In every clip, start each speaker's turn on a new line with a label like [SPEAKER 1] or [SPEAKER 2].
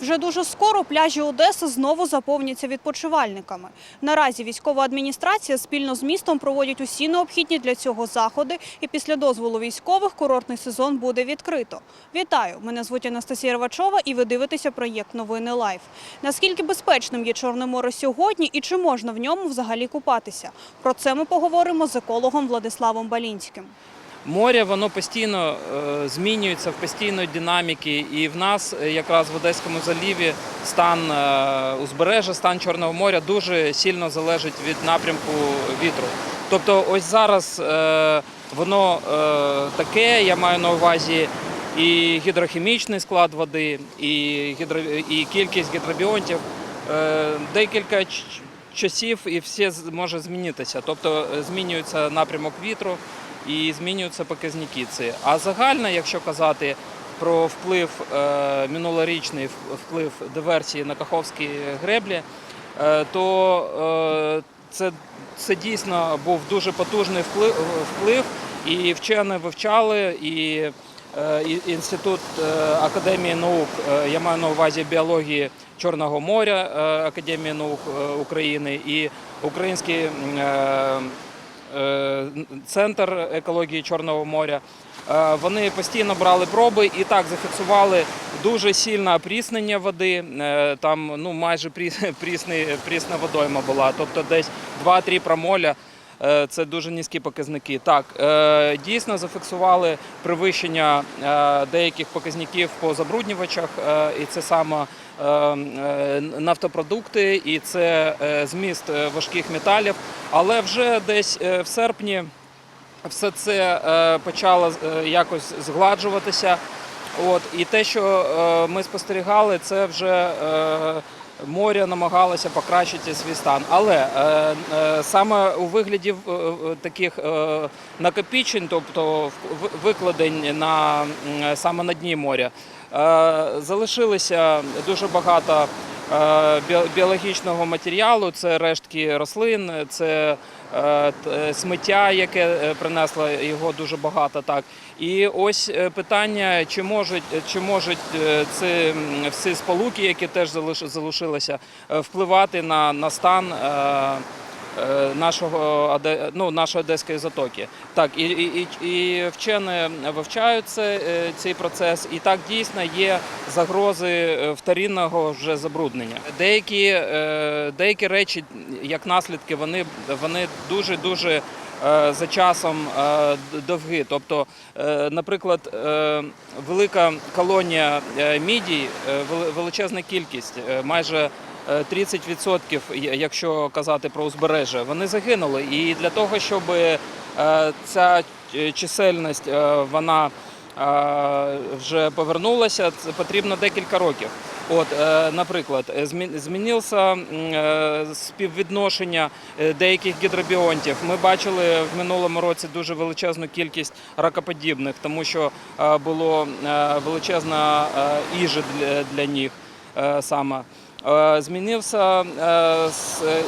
[SPEAKER 1] Вже дуже скоро пляжі Одеси знову заповняться відпочивальниками. Наразі військова адміністрація спільно з містом проводять усі необхідні для цього заходи, і після дозволу військових курортний сезон буде відкрито. Вітаю! Мене звуть Анастасія Рвачова, і ви дивитеся проєкт Новини Лайф. Наскільки безпечним є Чорне море сьогодні і чи можна в ньому взагалі купатися? Про це ми поговоримо з екологом Владиславом Балінським.
[SPEAKER 2] Море воно постійно е, змінюється в постійної динаміки, і в нас е, якраз в Одеському заліві стан е, узбережжя, стан Чорного моря дуже сильно залежить від напрямку вітру. Тобто, ось зараз воно таке, я маю на увазі. І гідрохімічний склад води, і, гідро... і кількість гідробіонтів. Декілька часів і все може змінитися. Тобто змінюється напрямок вітру і змінюються показники ці. А загально, якщо казати про вплив е, минулорічний вплив диверсії на Каховські греблі, е, то е, це, це дійсно був дуже потужний вплив, вплив і вчені вивчали, і інститут Академії наук, я маю на увазі біології Чорного моря Академії наук України і Український центр екології Чорного моря. Е, Вони постійно брали проби і так зафіксували дуже сильне опріснення води. Е, Там ну майже прісний, прісна водойма була, тобто десь 2-3 промоля. Е, Це дуже низькі показники. Так, е, дійсно зафіксували перевищення е, деяких показників по забруднювачах, і це саме нафтопродукти, і це зміст важких металів. Але вже десь в серпні все це почало якось згладжуватися. От, і те, що ми спостерігали, це вже море намагалося покращити свій стан. Але е, е, саме у вигляді е, таких накопічень, тобто викладень на саме на дні моря, залишилося дуже багато біологічного матеріалу, це рештки рослин, це сміття, яке е, принесло його дуже багато. Так і ось е, питання, чи можуть чи можуть е, ці всі сполуки, які теж залиш- залишилися, е, впливати на, на стан. Е, Нашого ну, нашої одеської затоки, так і, і, і, вчені вивчають це, е, цей процес, і так дійсно є загрози е, вторинного вже забруднення. Деякі, деякі речі, як наслідки, вони, вони дуже дуже за часом д- довгі. Тобто, наприклад, велика колонія мідій, величезна кількість, майже 30%, якщо казати про узбережжя, вони загинули. І для того, щоб е, ця е, чисельність е, вона е, вже повернулася, потрібно декілька років. От, е, наприклад, е, змінилося е, співвідношення е, деяких гідробіонтів. Ми бачили в минулому році дуже величезну кількість ракоподібних, тому що е, було е, величезна е, їжа для, них е, саме. Е, Змінився е,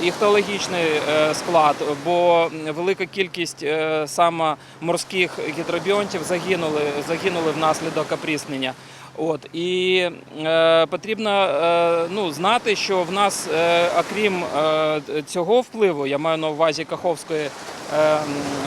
[SPEAKER 2] іхтологічний е, склад, бо велика кількість саме морських гідробіонтів загинули, загинули внаслідок опріснення. От і е, потрібно е, ну, знати, що в нас, е, окрім е, цього впливу, я маю на увазі Каховської е,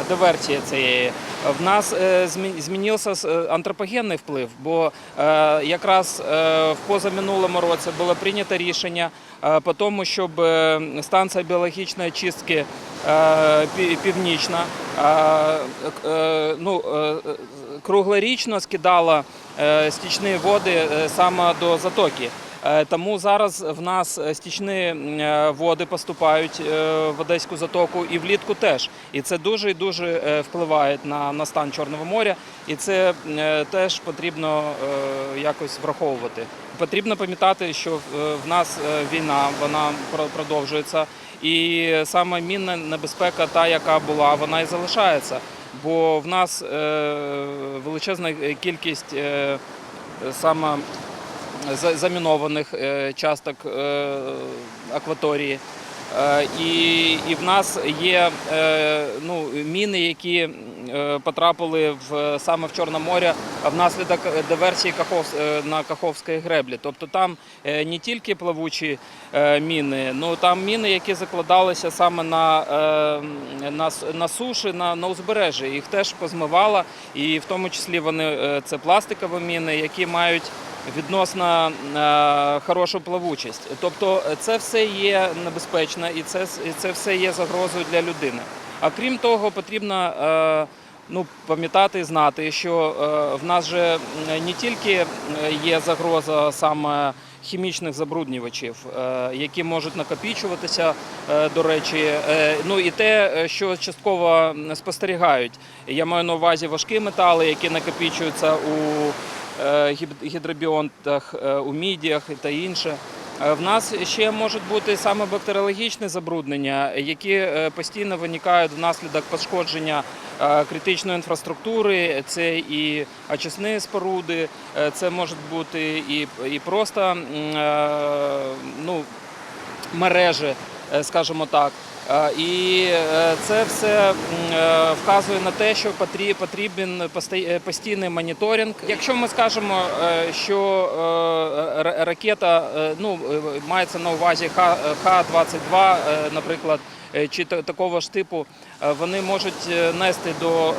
[SPEAKER 2] диверсії цієї, в нас е, змінився е, антропогенний вплив, бо е, якраз е, в позаминулому році було прийнято рішення е, по тому, щоб е, станція біологічної чистки е, північна е, е, ну, е, е, круглорічно скидала стічні води е, саме до затоки. Е, Тому зараз в нас е, стічні е, води поступають е, в Одеську затоку і влітку теж. І це дуже і дуже е, впливає на, на стан Чорного моря. І це е, теж потрібно е, якось враховувати. Потрібно пам'ятати, що е, в нас е, війна, вона продовжується. І саме мінна небезпека, та яка була, вона і залишається. Бо в нас е, величезна кількість е, саме за- замінованих е, часток акваторії. Е, І, і в нас є е, ну, міни, які е, потрапили в саме в Чорне море внаслідок диверсії Кахов, на Каховській греблі. Тобто там не тільки плавучі міни, ну там міни, які закладалися саме на, на, на суші, на, на узбережжі. Їх теж позмивало, і в тому числі вони це пластикові міни, які мають відносно е, хорошу плавучість. Тобто е, це все є небезпечно і це, це все є загрозою для людини. А крім того, потрібно е, ну, пам'ятати і знати, що в нас же не тільки є загроза саме хімічних забруднювачів, які можуть накопічуватися, до речі, ну і те, що частково спостерігають. Я маю на увазі важкі метали, які накопічуються у гідробіонтах, е, у мідіях та інше. Е, В нас ще можуть бути саме бактеріологічні забруднення, які е, постійно виникають внаслідок пошкодження е, критичної інфраструктури. Це і очисні споруди, е, це можуть бути і, і просто е, ну, мережі, е, скажімо так. Е, І е, це все е, вказує на те, що потрі- потрібен постійний моніторинг. Якщо ми скажемо, що ракета ну, мається на увазі Х- Х-22, е, наприклад, чи такого ж типу, е, вони можуть е, нести до е,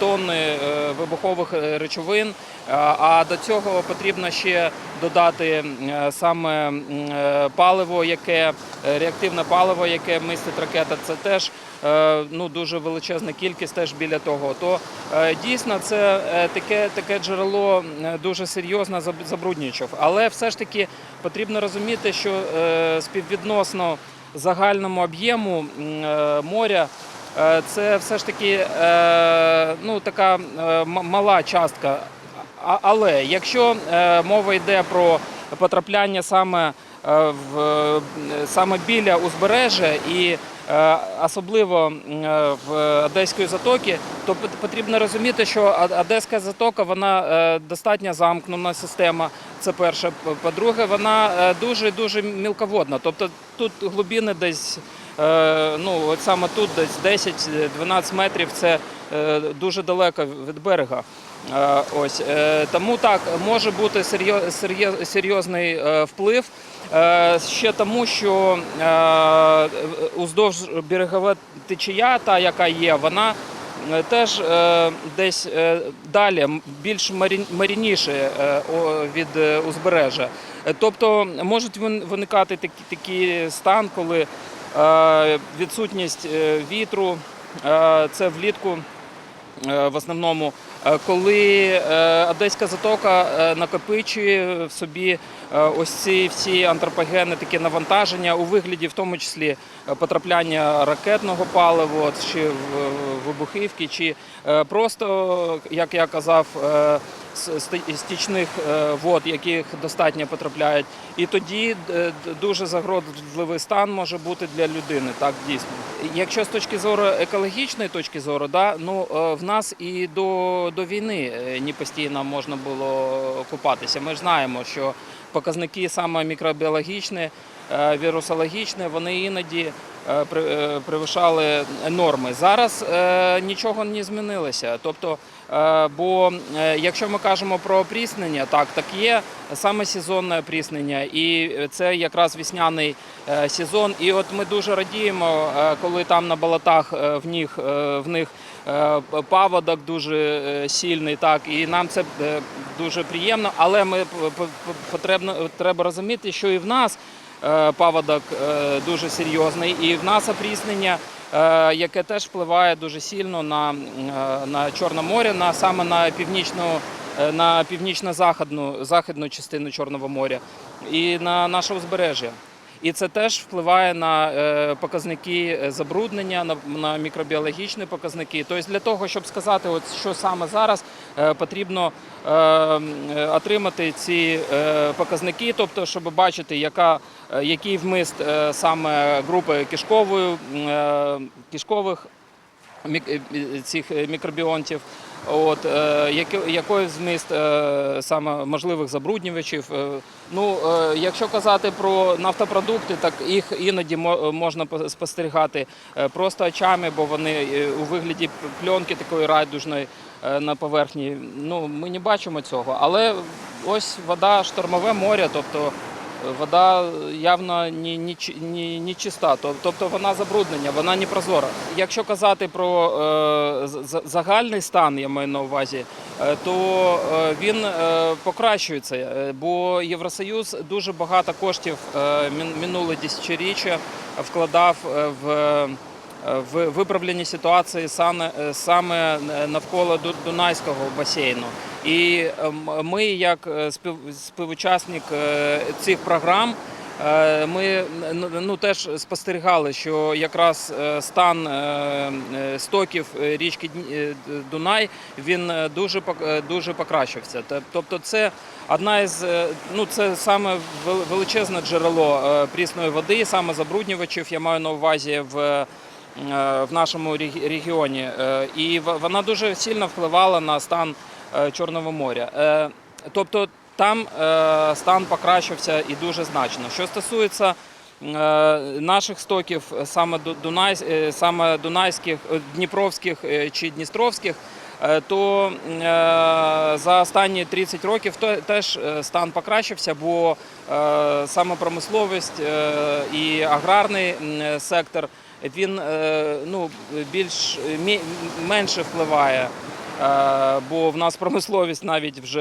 [SPEAKER 2] тонни е, вибухових е, речовин. А- до цього потрібно ще додати е, саме е, паливо, яке е, реактивне паливо, яке містить ракета. Це теж е, ну дуже величезна кількість, теж біля того. То е, дійсно це е, таке таке джерело е, дуже серйозно заб- Але все ж таки потрібно розуміти, що е, співвідносно загальному об'єму е, моря. е, Це все ж таки е, ну, така мала частка. Але якщо мова йде про потрапляння саме, в, саме біля узбережжя і особливо е, в Одеської затоки, то потрібно розуміти, що Одеська затока вона е, достатньо замкнена система. Це перше. По-друге, вона е, дуже дуже мілководна. Тобто тут глибини десь. е, Ну, от саме тут десь 10-12 метрів це е, дуже далеко від берега. Е, Ось е, тому так може бути серйо- серйо- серйозний е, вплив. Е, Ще тому, що е, уздовж берегова течія, та яка є, вона е, теж е, десь е, далі, більш марініше від узбережжя. Тобто можуть виникати такі, стан, коли відсутність вітру, це влітку в основному, коли е, Одеська затока е, накопичує в собі е, ось ці всі антропогенні такі навантаження у вигляді, в тому числі е, потрапляння ракетного палива, чи вибухівки, чи е, просто, як я казав, е, стічних е, вод, яких достатньо потрапляють. І тоді е, дуже загрозливий стан може бути для людини. Так дійсно. Якщо з точки зору екологічної точки зору, да, ну е, в нас і до, до війни не постійно можна було купатися. Ми ж знаємо, що показники саме мікробіологічні, вірусологічні, вони іноді перевищали норми. Зараз нічого не змінилося. Тобто, бо е, якщо ми кажемо про опріснення, так, так є саме сезонне опріснення, і це якраз весняний е, сезон. І от ми дуже радіємо, е, коли там на болотах е, в них, е, в них е, паводок дуже е, сильний, так, і нам це е, дуже приємно, але ми потрібно, треба розуміти, що і в нас е, паводок е, дуже серйозний, і в нас опріснення, е, яке теж впливає дуже сильно на, е, на Чорне море, на саме на північну. е, На північно-західну західну частину Чорного моря і на наше узбережжя. І це теж впливає на е, показники е, забруднення, на, мікробіологічні показники. Тобто для того, щоб сказати, от що саме зараз е, потрібно отримати ці показники, тобто, щоб бачити, яка, який вмист саме групи кишкової, е, цих мікробіонтів, От, е, яко- який зміст е, саме можливих забруднювачів. Е, ну, якщо казати про нафтопродукти, так їх іноді мо- можна по- спостерігати просто очами, бо вони у вигляді пленки такої райдужної на поверхні. Ну, ми не бачимо цього. Але ось вода, штормове море, тобто вода явно не, не, ні, не чиста, тобто вона забруднення, вона не прозора. Якщо казати про е, загальний стан, я маю на увазі, е, то е, він е, покращується, бо Євросоюз дуже багато коштів е, минуле десятиріччя вкладав в. Е, В виправленні ситуації саме, е, саме навколо Ду- Дунайського басейну. І ем, ми, як е, співучасник е, цих програм, е, ми ну, теж спостерігали, що якраз е, стан е, е, стоків е, річки е, Дунай він е, дуже е, дуже покращився. Тобто, це одна із е, ну це саме величезне джерело е, прісної води, саме забруднювачів. Я маю на увазі в. Е, в нашому регіоні, Е, і вона дуже сильно впливала на стан е, Чорного моря. Тобто там стан покращився і дуже значно. Що стосується наших стоків, саме Ду- Дунай, саме Дунайських, Дніпровських чи Дністровських, то за останні 30 років теж стан покращився, бо саме промисловість і аграрний сектор він е, ну, більш мі- менше впливає, е, бо в нас промисловість навіть вже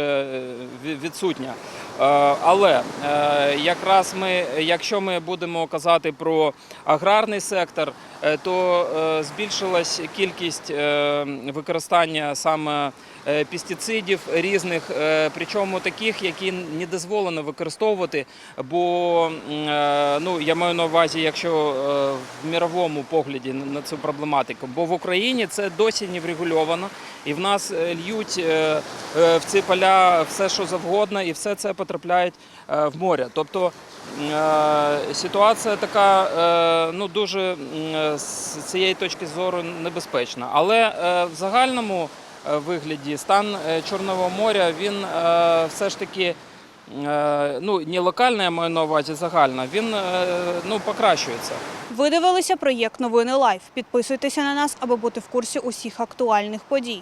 [SPEAKER 2] е, відсутня. Е, Але е, якраз ми, якщо ми будемо казати про аграрний сектор, е, то збільшилась кількість використання саме пестицидів різних, причому таких, які не дозволено використовувати, бо ну, я маю на увазі, якщо в міровому погляді на цю проблематику, бо в Україні це досі не врегульовано, і в нас льють в ці поля все, що завгодно, і все це потрапляє е, в море. Тобто е, ситуація така е, ну, дуже з цієї точки зору небезпечна. Але в загальному вигляді стан Чорного моря він все ж таки. Ну, не локально, я маю на увазі загально, він ну, покращується.
[SPEAKER 1] Ви дивилися проєкт Новини Лайф. Підписуйтеся на нас, аби бути в курсі усіх актуальних подій.